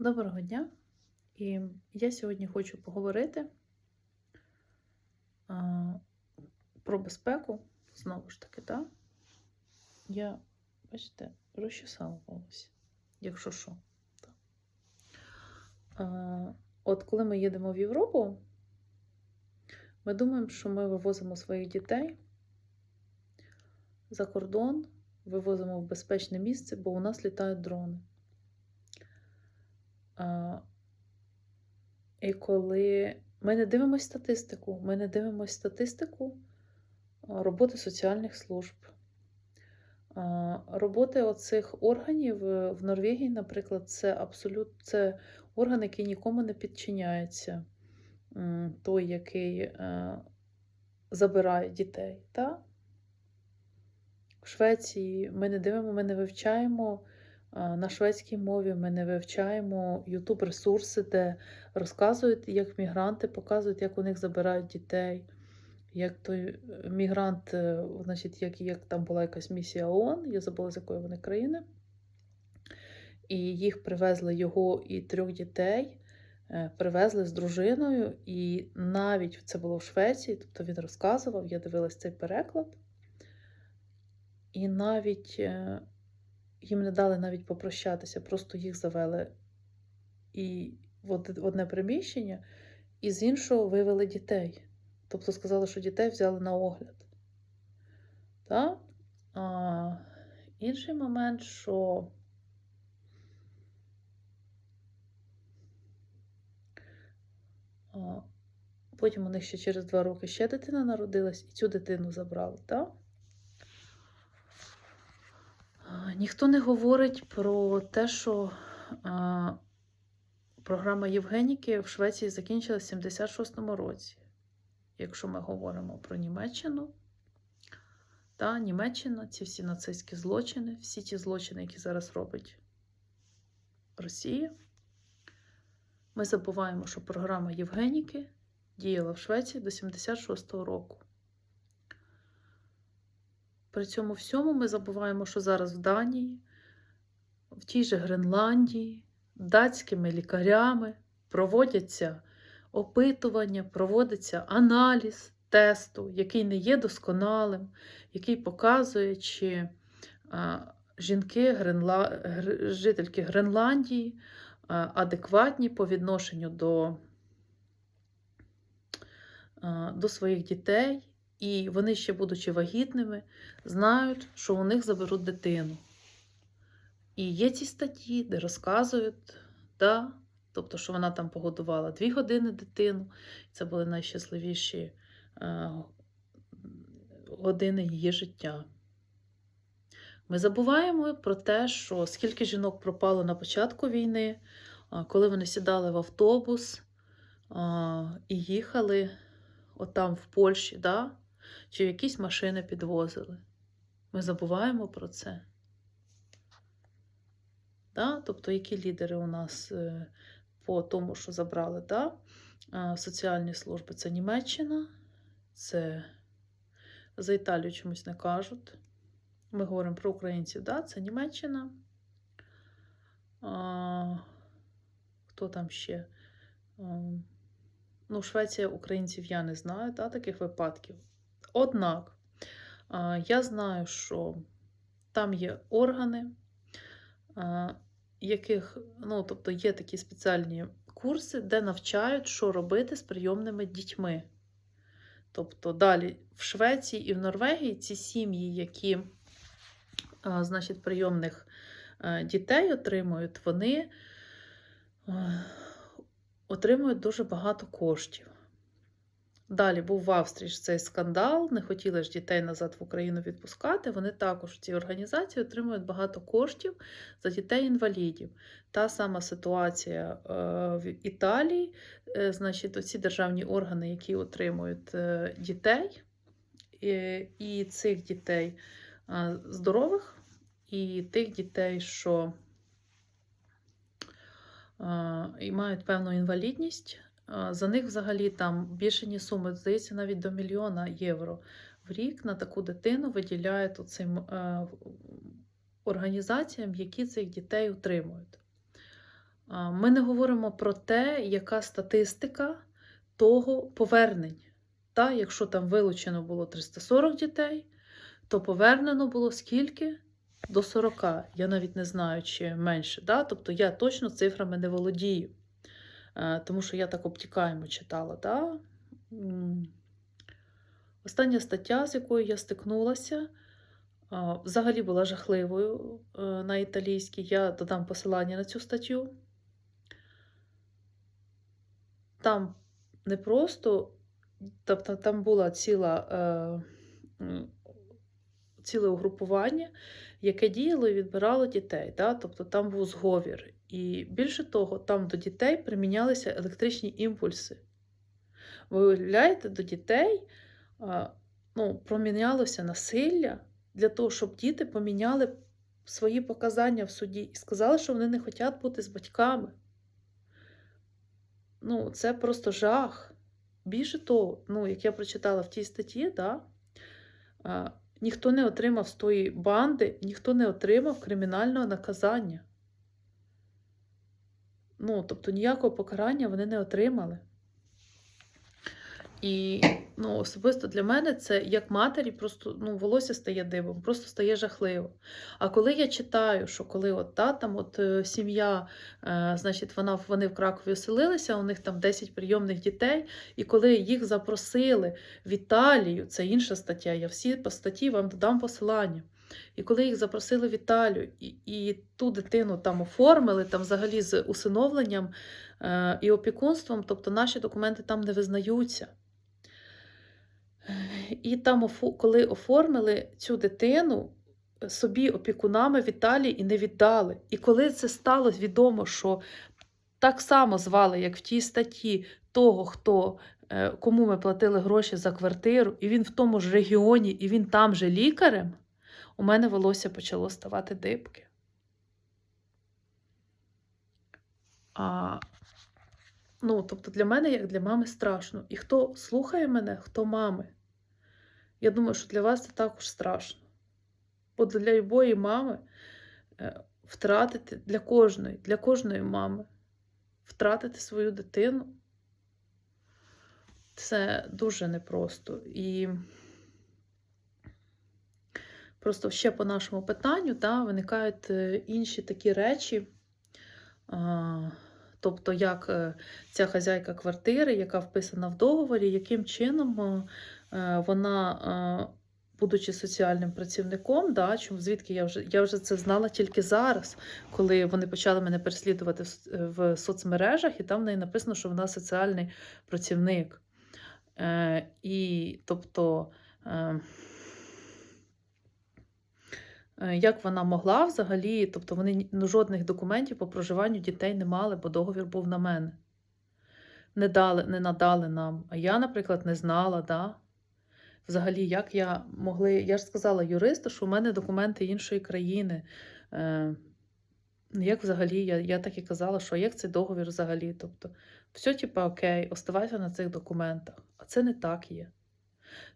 Доброго дня! І я сьогодні хочу поговорити а, про безпеку. Знову ж таки, так? Я, бачите, розчесала волосся, якщо що. Так. А, от коли ми їдемо в Європу, ми думаємо, що ми вивозимо своїх дітей за кордон, вивозимо в безпечне місце, бо у нас літають дрони. І коли ми не дивимося статистику, ми не дивимося статистику роботи соціальних служб, роботи оцих органів е, в Норвегії, наприклад, це абсолютно це орган, який нікому не підчиняється, той, який е, забирає дітей. Та? В Швеції ми не дивимо, ми не вивчаємо. На шведській мові ми не вивчаємо youtube ресурси, де розказують, як мігранти показують, як у них забирають дітей. Як той е, мігрант, е, значить, як, як там була якась місія ООН, я забула, з якої вони країни. І їх привезли його і трьох дітей, е, привезли з дружиною, і навіть це було в Швеції, тобто він розказував, я дивилась цей переклад. І навіть їм не дали навіть попрощатися, просто їх завели і в одне приміщення, і з іншого вивели дітей. Тобто сказали, що дітей взяли на огляд. Так? А, інший момент, що а, потім у них ще через два роки ще дитина народилась, і цю дитину забрали. Так? Ніхто не говорить про те, що програма Євгеніки в Швеції закінчилась в 76-му році. Якщо ми говоримо про Німеччину, та Німеччина, ці всі нацистські злочини, всі ті злочини, які зараз робить Росія. Ми забуваємо, що програма Євгеніки діяла в Швеції до 76-го року. При цьому всьому ми забуваємо, що зараз в Данії, в тій же Гренландії, датськими лікарями проводяться опитування, проводиться аналіз тесту, який не є досконалим, який показує, чи жінки, Гренла... жительки Гренландії адекватні по відношенню до, до своїх дітей. І вони ще, будучи вагітними, знають, що у них заберуть дитину. І є ці статті, де розказують, да, тобто, що вона там погодувала дві години дитину. Це були найщасливіші е, години її життя. Ми забуваємо про те, що скільки жінок пропало на початку війни, коли вони сідали в автобус і їхали отам в Польщі, да? Чи якісь машини підвозили. Ми забуваємо про це. Да? Тобто, які лідери у нас е, по тому, що забрали да? соціальні служби? Це Німеччина, це за Італію чомусь не кажуть. Ми говоримо про українців, да? це Німеччина. А, хто там ще? А, ну, Швеція українців я не знаю, да, таких випадків. Однак, я знаю, що там є органи, яких, ну, тобто є такі спеціальні курси, де навчають, що робити з прийомними дітьми. Тобто далі в Швеції і в Норвегії ці сім'ї, які значить, прийомних дітей отримують, вони отримують дуже багато коштів. Далі був в Австрії цей скандал, не хотіли ж дітей назад в Україну відпускати. Вони також ці організації отримують багато коштів за дітей-інвалідів. Та сама ситуація е, в Італії, Е, значить, оці державні органи, які отримують е, дітей, і, цих дітей здорових, і тих дітей, що і мають певну інвалідність. За них взагалі там більшені суми, здається, навіть до мільйона євро в рік на таку дитину виділяють цим е, організаціям, які цих дітей утримують. Ми не говоримо про те, яка статистика того повернень. Та, якщо там вилучено було 340 дітей, то повернено було скільки? До 40. Я навіть не знаю, чи менше. Да? Тобто я точно цифрами не володію, тому що я так обтікаємо читала. Да? Остання стаття, з якою я стикнулася, взагалі була жахливою е, на італійській. Я додам посилання на цю статтю. Там не просто, тобто там була ціла, е, ціле угрупування, яке діяло і відбирало дітей. Да? Тобто там був зговір. І більше того, там до дітей примінялися електричні імпульси. Ви уявляєте, до дітей ну, промінялося насилля для того, щоб діти поміняли свої показання в суді і сказали, що вони не хочуть бути з батьками. Ну, це просто жах. Більше того, ну, як я прочитала в тій статті, да, ніхто не отримав з тої банди, ніхто не отримав кримінального наказання. Ну, тобто ніякого покарання вони не отримали. І ну, особисто для мене це як матері, просто ну, волосся стає дивом, просто стає жахливо. А коли я читаю, що коли от та там от е, сім'я, е, значить, вона вони в Кракові оселилися, у них там 10 прийомних дітей, і коли їх запросили в Італію, це інша стаття. Я всі по статті вам додам посилання. І коли їх запросили в Італію, і, і ту дитину там оформили, там взагалі з усиновленням е, і опікунством, тобто наші документи там не визнаються. І там, коли оформили цю дитину собі опікунами в Італії і не віддали. І коли це стало відомо, що так само звали, як в тій статті, того, хто, е, кому ми платили гроші за квартиру, і він в тому ж регіоні, і він там же лікарем, у мене волосся почало ставати дибки. А, ну, тобто для мене, як для мами, страшно. І хто слухає мене, хто мами, я думаю, що для вас це також страшно. Бо для любої мами е, втратити для кожної, для кожної мами втратити свою дитину це дуже непросто. І просто ще по нашому питанню да, виникають е, інші такі речі. Тобто, як е, ця хазяйка квартири, яка вписана в договорі, яким чином е, вона, будучи соціальним працівником, да, звідки я вже я вже це знала тільки зараз, коли вони почали мене переслідувати в, соцмережах, і там в неї написано, що вона соціальний працівник. І тобто. Е, Як вона могла взагалі, тобто вони ну, жодних документів по проживанню дітей не мали, бо договір був на мене. Не дали, не надали нам. А я, наприклад, не знала, да? Взагалі, як я могли. Я ж сказала юристу, що у мене документи іншої країни. Е, як взагалі, я, я так і казала, що як цей договір взагалі? Тобто, все, типа, окей, оставайся на цих документах. А це не так є.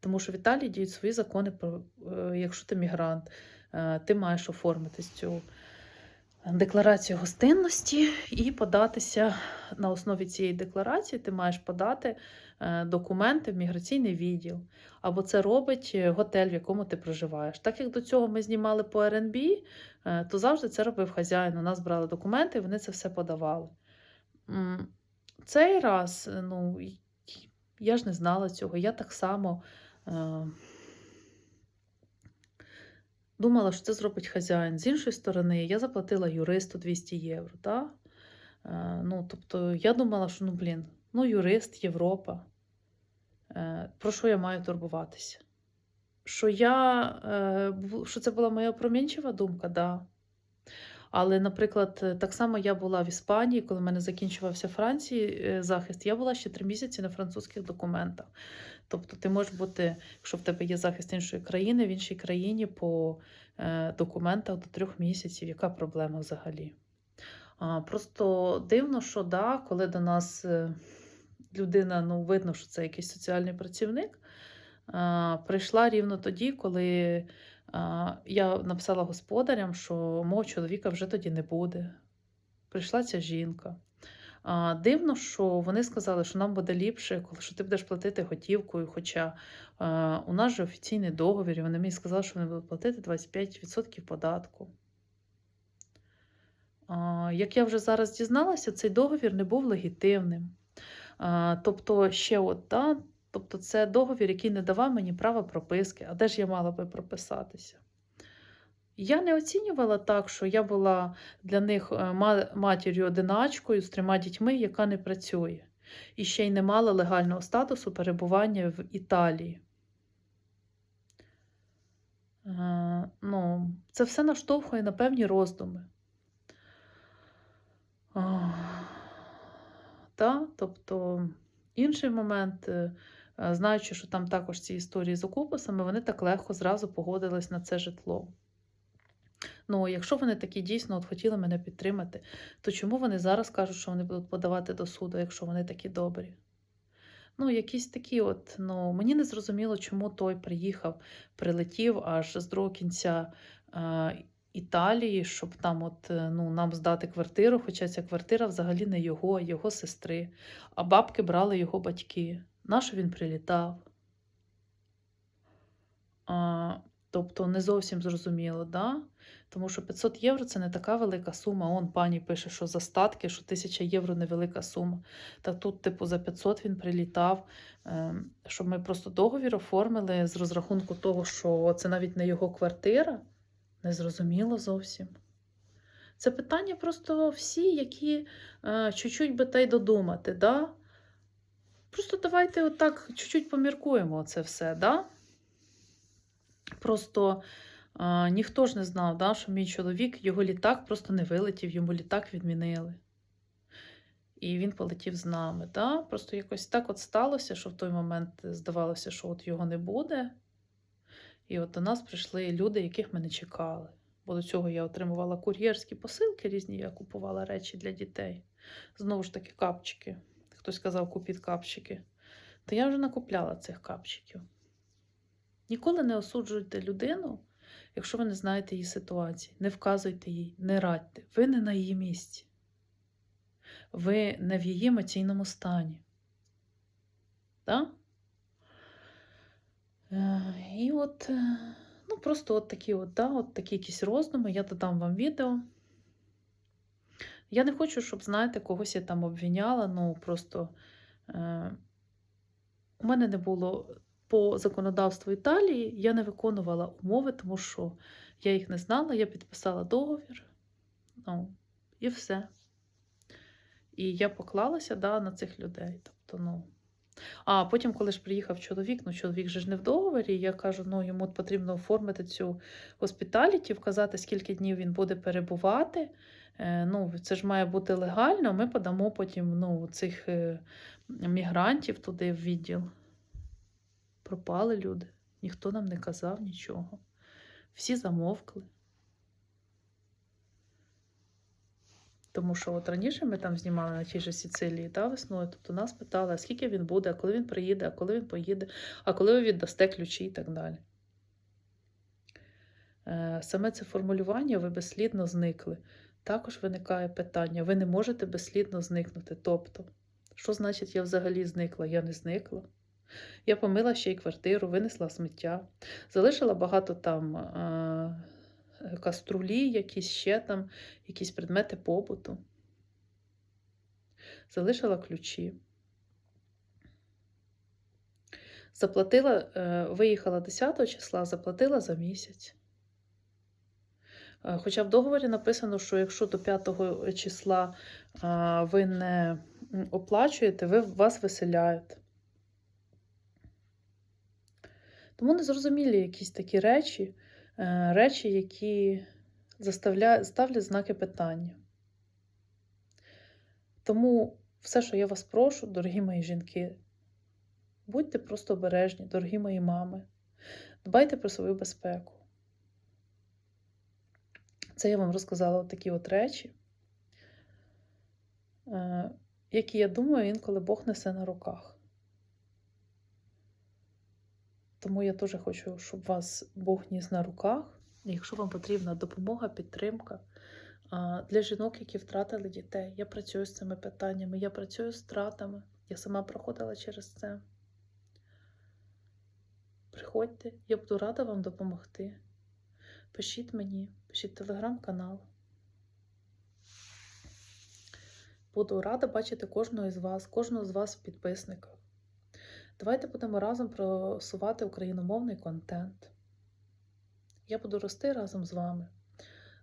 Тому що в Італії діють свої закони про е, якщо ти мігрант, ти маєш оформити цю декларацію гостинності і податися на основі цієї декларації, ти маєш подати е, документи в міграційний відділ. Або це робить е, готель, в якому ти проживаєш. Так як до цього ми знімали по РНБ, е, то завжди це робив хазяїн. У нас брали документи, і вони це все подавали. Цей раз, е, ну, я ж не знала цього. Я так само е, думала, що це зробить хазяїн. З іншої сторони, я заплатила юристу 200 євро. Да? Е, ну, тобто, я думала, що ну, блін, ну, юрист, Європа. Е, про що я маю турбуватися? Що я, е, що це була моя промінчива думка, да. Але, наприклад, так само я була в Іспанії, коли в мене закінчувався Франції е, захист, я була ще три місяці на французьких документах. Тобто ти можеш бути, якщо в тебе є захист іншої країни, в іншій країні по е, документах до трьох місяців. Яка проблема взагалі? Просто дивно, що да, коли до нас е, людина, ну, видно, що це якийсь соціальний працівник, прийшла рівно тоді, коли я написала господарям, що мого чоловіка вже тоді не буде. прийшла ця жінка. Дивно, що вони сказали, що нам буде ліпше, коли ти будеш платити готівкою. Хоча у нас же офіційний договір, і вони мені сказали, що вони будуть платити 25% податку. Як я вже зараз дізналася, цей договір не був легітимним. Тобто, ще от, да, тобто це договір, який не давав мені права прописки. А де ж я мала би прописатися? Я не оцінювала так, що я була для них е, матір'ю одиначкою з трьома дітьми, яка не працює, і ще й не мала легального статусу перебування в Італії. Е, Ну, це все наштовхує на певні роздуми. Ах, Та, тобто, інший момент, е, знаючи, що там також ці історії з окупасами, вони так легко зразу погодились на це житло. Ну, якщо вони такі дійсно от хотіли мене підтримати, то чому вони зараз кажуть, що вони будуть подавати до суду, якщо вони такі добрі? Ну, якісь такі, от, ну, мені не зрозуміло, чому той приїхав, прилетів аж з другого кінця е, Італії, щоб там от, е, ну, нам здати квартиру, хоча ця квартира взагалі не його, а його сестри. А бабки брали його батьки. Нащо він прилітав? Тобто не зовсім зрозуміло, да? Тому що 500 євро це не така велика сума. Он пані пише, що за статки, що 1000 євро невелика сума. Та тут, типу, за 500 він прилітав, ем, щоб ми просто договір оформили з розрахунку того, що це навіть не його квартира. Незрозуміло зовсім. Це питання просто всі, які е, чуть-чуть би та й додумати, да? Просто давайте отак чуть-чуть поміркуємо це все, да? Просто а, ніхто ж не знав, да, що мій чоловік, його літак просто не вилетів, йому літак відмінили. І він полетів з нами. Да? Просто якось так от сталося, що в той момент здавалося, що от його не буде. І от до нас прийшли люди, яких ми не чекали. Бо до цього я отримувала кур'єрські посилки різні, я купувала речі для дітей. Знову ж таки, капчики. Хтось казав, купіть капчики. Та я вже накупляла цих капчиків. Ніколи не осуджуйте людину, якщо ви не знаєте її ситуації. Не вказуйте їй, не радьте. Ви не на її місці. Ви не в її емоційному стані. Так? Е, І от, е, ну, просто от такі от, да, от такі якісь роздуми. Я додам вам відео. Я не хочу, щоб, знаєте, когось я там обвіняла. Ну, просто е, у мене не було по законодавству Італії, я не виконувала умови, тому що я їх не знала, я підписала договір. Ну, і все. І я поклалася да, на цих людей. Тобто, ну. А потім, коли ж приїхав чоловік, ну чоловік же ж не в договорі, я кажу, ну йому потрібно оформити цю госпіталіті, вказати, скільки днів він буде перебувати. Е, ну, це ж має бути легально. Ми подамо потім ну, цих е, мігрантів туди в відділ. Пропали люди, ніхто нам не казав нічого. Всі замовкли. Тому що от раніше ми там знімали на тій же Сіцилії та, весною, тобто нас питали, а скільки він буде, а коли він приїде, а коли він поїде, а коли ви віддасте ключі і так далі. Е, Саме це формулювання ви безслідно зникли. Також виникає питання: ви не можете безслідно зникнути. Тобто, що значить я взагалі зникла? Я не зникла. Я помила ще й квартиру, винесла сміття, залишила багато там е, каструлі, якісь ще там, якісь предмети побуту. Залишила ключі. Заплатила, е, виїхала 10 числа, заплатила за місяць. Е, Хоча в договорі написано, що якщо до 5 числа ви не оплачуєте, ви, вас виселяють. Тому незрозумілі якісь такі речі, е, речі, які ставлять знаки питання. Тому все, що я вас прошу, дорогі мої жінки, будьте просто обережні, дорогі мої мами, дбайте про свою безпеку. Це я вам розказала от такі от речі, е, які, я думаю, інколи Бог несе на руках. Тому я теж хочу, щоб вас Бог ніс на руках. Якщо вам потрібна допомога, підтримка, Для жінок, які втратили дітей, я працюю з цими питаннями, я працюю з втратами. Я сама проходила через це. Приходьте, я буду рада вам допомогти. Пишіть мені, пишіть телеграм-канал. Буду рада бачити кожного із вас, кожного з вас підписника. Давайте будемо разом просувати україномовний контент. Я буду рости разом з вами.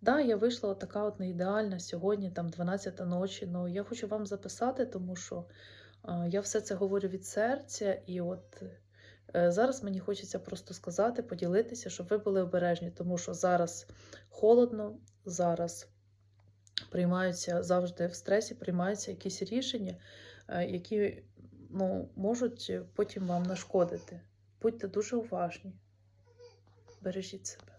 Да, я вийшла така от не ідеальна сьогодні, там 12 ночі, але я хочу вам записати, тому що я все це говорю від серця, і от е, зараз мені хочеться просто сказати, поділитися, щоб ви були обережні, тому що зараз холодно, зараз приймаються завжди в стресі, приймаються якісь рішення, е, які ну, можуть потім вам нашкодити. Будьте дуже уважні. Бережіть себе.